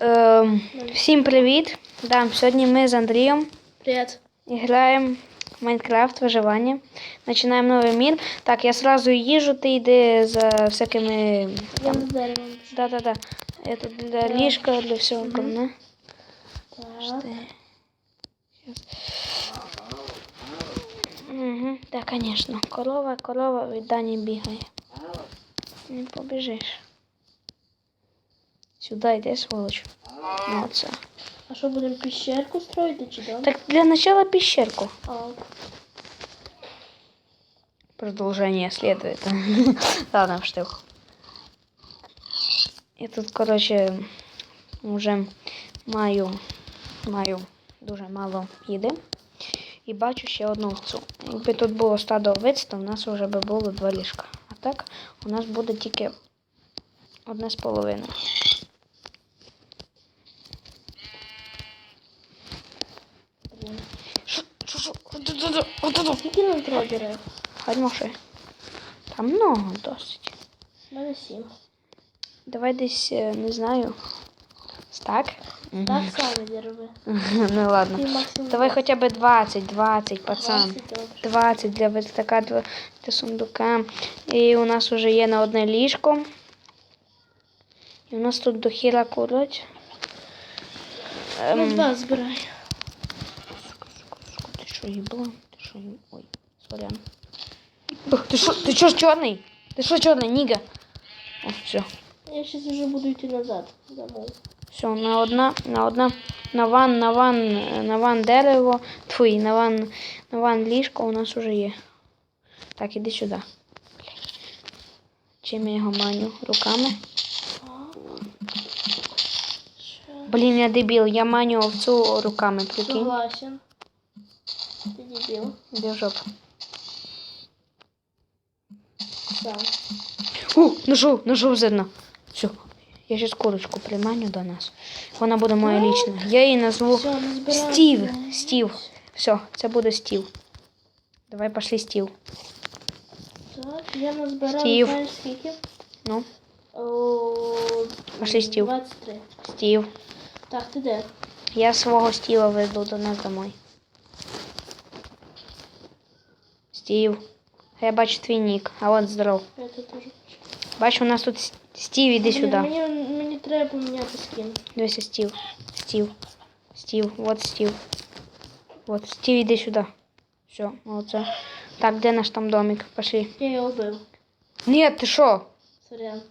Ем, всім привіт! Да, сьогодні ми з Андрієм Привет. граємо в Майнкрафт виживання. Починаємо новий мір. Так, я сразу їжу, ти йди за всякими. Я на дерево. Да, да, да. Это для ліжка, для всього говна. Так. Угу, да, конечно. Корова, корова від Дані бігає. Не побіжиш. Сюди йди, сволоч. Ну, оце. А что, будем пещерку строить, чи да? Так для начала пещерку. А, Продолжение следует. Ладно, в штук. Я тут, коротше, вже маю, маю дуже мало їди. І бачу ще одну овцу. Якби тут було стадо овець, то в нас вже би було два ліжка. А так у нас буде тільки одне з половиною. Що? От, от, от, от, от. Скільки нам треба дерев? Хай може. Там много досить. Мене сім. Давай десь, е, не знаю. Так? Так само дерева. ну ладно. Давай хоча б 20, 20, пацан. 20 для верстака, для для сундука. І у нас вже є на одне ліжко. І у нас тут до хіра курить. Ну, Ем, два збирай. Ти що їбла? Ти що їб... Ой, сорян. Ти що, ти що ж чорний? Ти що чорний, ніга? О, все. Я сейчас уже буду йти назад. Домой. Все, на одна, на одна, на ван, на ван, на ван дерево, твій, на ван, на ван ліжко у нас уже є. Так, іди сюди. Чим я його маню? Руками? Що? Блін, я дебіл, я маню овцу руками, прикинь. Согласен. Ти дебіл. В жопу. Сам. У, нашов, нашов зерно. Все, я зараз курочку приманю до нас. Вона буде моя лічна. Я її назву Все, не. Стів. Стів. Все, це буде стів. Давай пошли стів. Так, я назбирав, Стів. знаєш скільки? Ну, О, Пошли, Стів. 23. стів. Так, ти де? Я свого Стіва веду до нас домой. Стів. Я бачу твій нік, а от здоров. Я тут теж. Бачу, у нас тут С- Стів, іди Блін, сюди. Мені, мені треба поміняти скін. Дивися, Стів. Стів. Стів. Вот Стів. Вот, Стів, іди сюди. Все, оце. Так, де наш там домик? Пошли. Я його вбив. Ні, ти що? Сорян.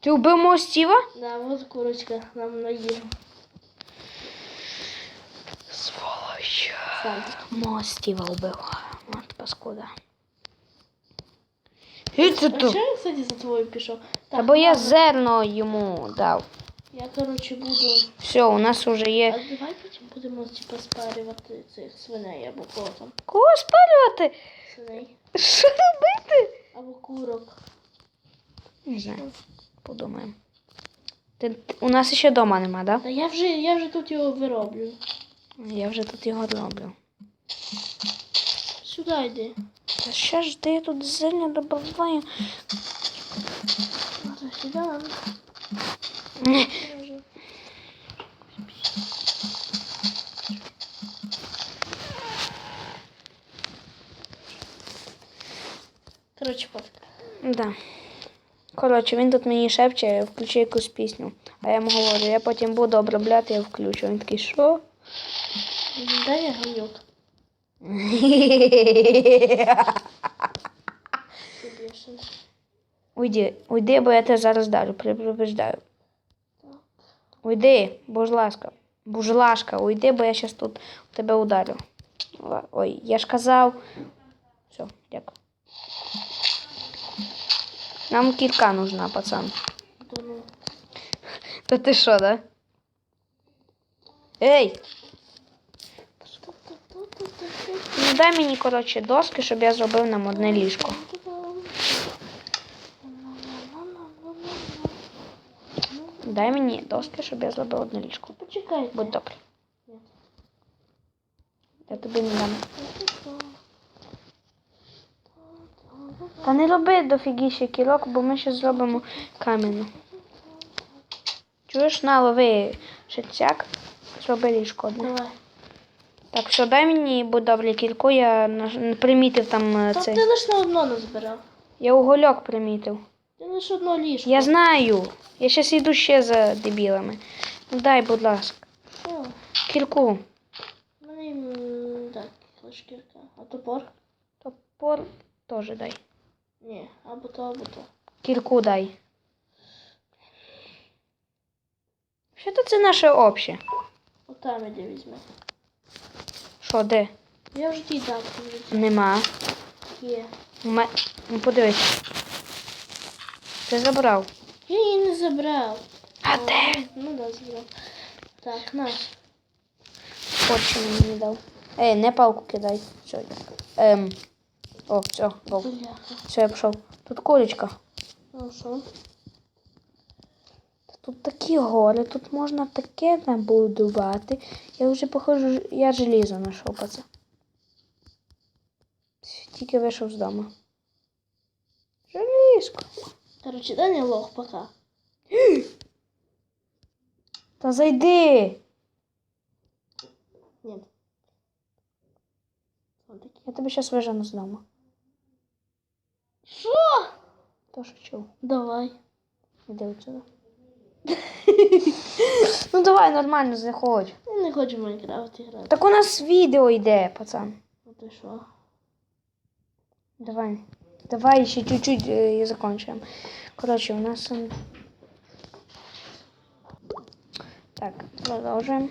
Ти вбив мого Стіва? Да, вот курочка нам на їжу. Сволочь. Сам. Мого Стіва вбив. От паскуда. І це А тут. чого я, кстати, за тобою пішов? Та бо я ладно. зерно йому дав. Я, коротше, буду... Все, у нас вже А є. давай потім будемо, типа, спарювати цих свиней або кого там. Кого спалювати? Свиней. Що робити? Або курок. Не знаю. Подумаємо. Ти, ти- у нас ще вдома нема, да? Та я вже, я вже тут його вироблю. Я вже тут його роблю. Сюди йди. Та ще ж я тут зерня добавляю. Ладно, сюди. Ні. Коротше, фотка. Да. Коротше, він тут мені шепче, включи якусь пісню. А я йому говорю, я потім буду обробляти, я включу. Він такий, що? Дай я гамнюк. Уйди, уйди, бо я тебе зараз дарю, предупреждаю. Уйди, будь ласка. Будь ласка, уйди, бо я зараз тут тебе ударю. Ой, я ж казав. Все, дякую. Нам кірка нужна, пацан. Та ти що, да? Ей! Ну дай мені, коротше, доски, щоб я зробив нам одне ліжко. Дай мені доски, щоб я зробив одне ліжко. Почекайте. Будь добрий. Я тобі не дам. Та не роби дофігіше кілок, бо ми ще зробимо кам'яну. Чуєш, на, лови шицяк, зроби ліжко одне. Давай. Так, все, дай мені будовлі кільку, я примітив там е, Та цей. ти лише на одно назбирав. Я угольок примітив. Ти лише одно ліжко. Я знаю. Я щас йду ще за дебілами. Ну дай, будь ласка. Що? Кільку. У мене м, так, шкірка. А топор? Топор теж дай. Ні, або то, або то. Кільку дай. Що то це наше обще? Отам іди візьми. Що, де? Я вже ті дав, Нема. є. Ме- Ну подивись. Ти забрав. Я її не забрав. А О, де? Ну да, забрав. Так, на. От мені не дав. Ей, не палку кидай. Все. Ем. О, все, гол. Все, я пішов. Тут курочка. Ну що? Тут такі гори, тут можна таке набудувати. Я вже похожу, я желізо знайшов пацан. Тільки вийшов з дому. Желізко. Короче, да не лох, пока. Та зайди. Такі. Я тебе зараз вижену з дому. Що? То що чув. Давай. Іди отсюди. Ну давай нормально заходь. Я не хочу в Майнкрафт грати. Так у нас відео йде, пацан. Ну ти що? Давай. Давай ще чуть-чуть е, і закончуємо. Коротше, у нас. Так, продовжуємо.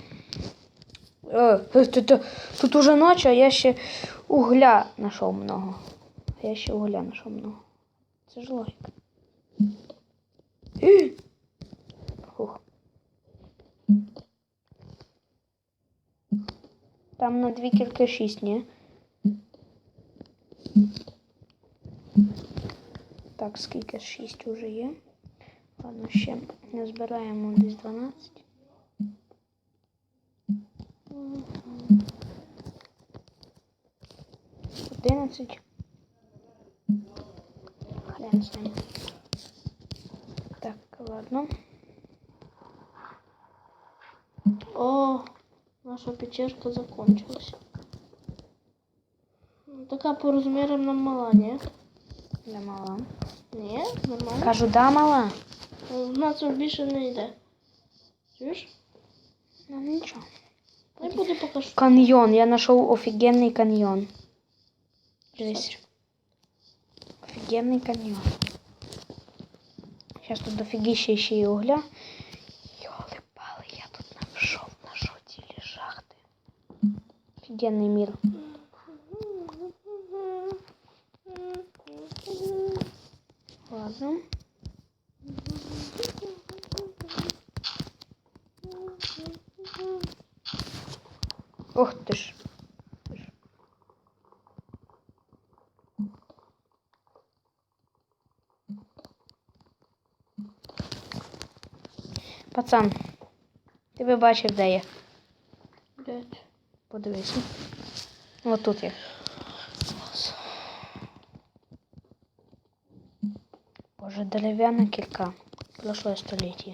Е, е, тут, тут, тут уже ночі, а я ще угля знайшов много. А я ще угля знайшов много. Це ж логіка. Е! Фух. Там на дві кільки шість, ні? Так, скільки? 6 вже є. Ладно, ще не збираємо десь 12. Одинадцять. Хрен з ним. Так, ладно. наша печерка закончилась. Ну, Така по розмірам нам мала, ні? Я мала. Ні, нормально. Кажу, да, мала. У нас вже більше не йде. Чуєш? Ну нічого. Я буду поки що. Каньйон. Я знайшов офігенний каньйон. Дивись. Офігенний каньйон. Зараз тут дофігіще ще й угля. Офігенний мір. Ладно. Ох ти ж. Пацан, ти би бачив, де я. Подивися. Ось тут я. Боже, дерев'яна кілька. Прошлое століття.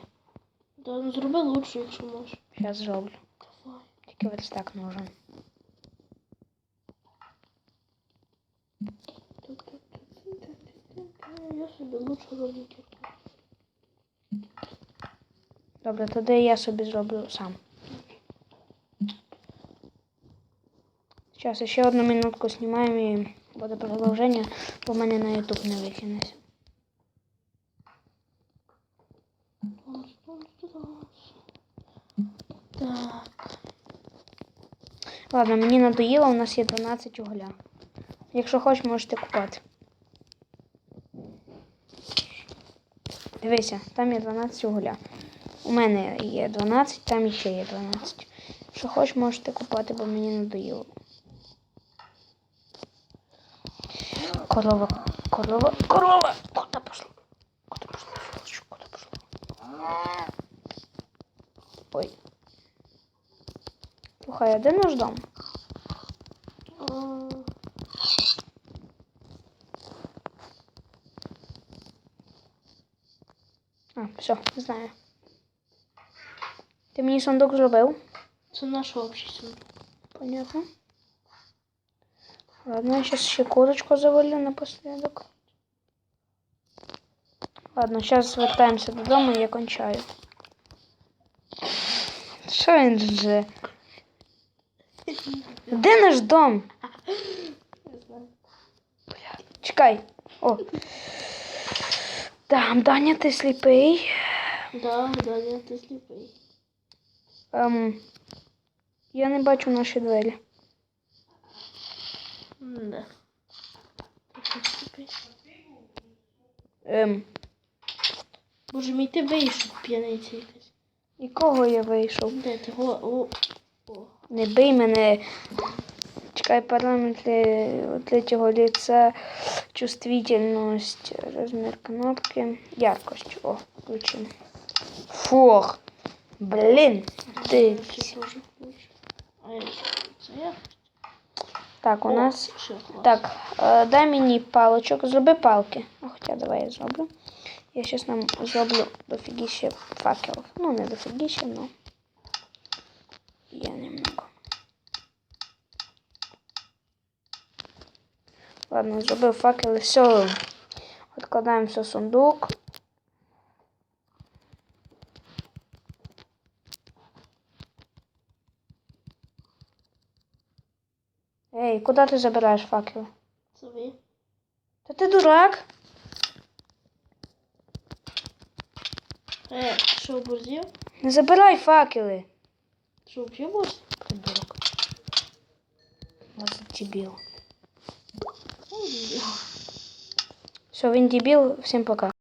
Да, ну зроби лучше, якщо можеш. Зараз зроблю. Давай. Тільки верстак нужен. Я собі лучше роблю. Добре, тоді я собі зроблю сам. Зараз ще одну минутку знімаємо і буде продовження, бо мене на YouTube не викинеться. Так. Ладно, мені надоїло, у нас є 12 угля. Якщо хочеш, можете купати. Дивися, там є 12 угля. У мене є 12, там ще є 12. Якщо хочеш, можете купати, бо мені надоїло. Корова, корова, корова! Куда пошла? Куда пошла? сволочь? Куда пошла? Ой. Слухай, а де наш дом? А, А, все, знаю. Ти мені сундук зробив? Це наш общий сундук. Понятно. Ладно, я сейчас ще курочку завалю напоследок. Ладно, зараз звертаємося додому і я кончаю. Що він же? Де наш дом? Не знаю. Чекай. О. Там, Даня, ти сліпий. Да, Даня, ти сліпий. Ем, я не бачу наші двері. Да. Ем, Боже мій, ти вийшов, п'яниця якась. нікого я вийшов. Де ти? О, о, о. Не бий мене. Чекай параметры третьего лица, чувствительность, размер кнопки, яркость. О, включим. Фух. Блин. Ти. Це теж включу. А я це я? Так, у нас. Так, е, дай мені палочок, зроби палки. А хоча давай я зроблю. Я зараз нам зроблю дофігіще факелів. Ну, не дофігіще, но я немного. Ладно, зробив факели. Все. Відкладаємо все в сундук. Ей, куди ти забираєш факел? Це ви. Та ти дурак? Е, що оборзів? Не забирай факели. Що взагалі борзів? Придурок. Вас дебіл. Ну, ні. Все, він дебіл. Всім пока.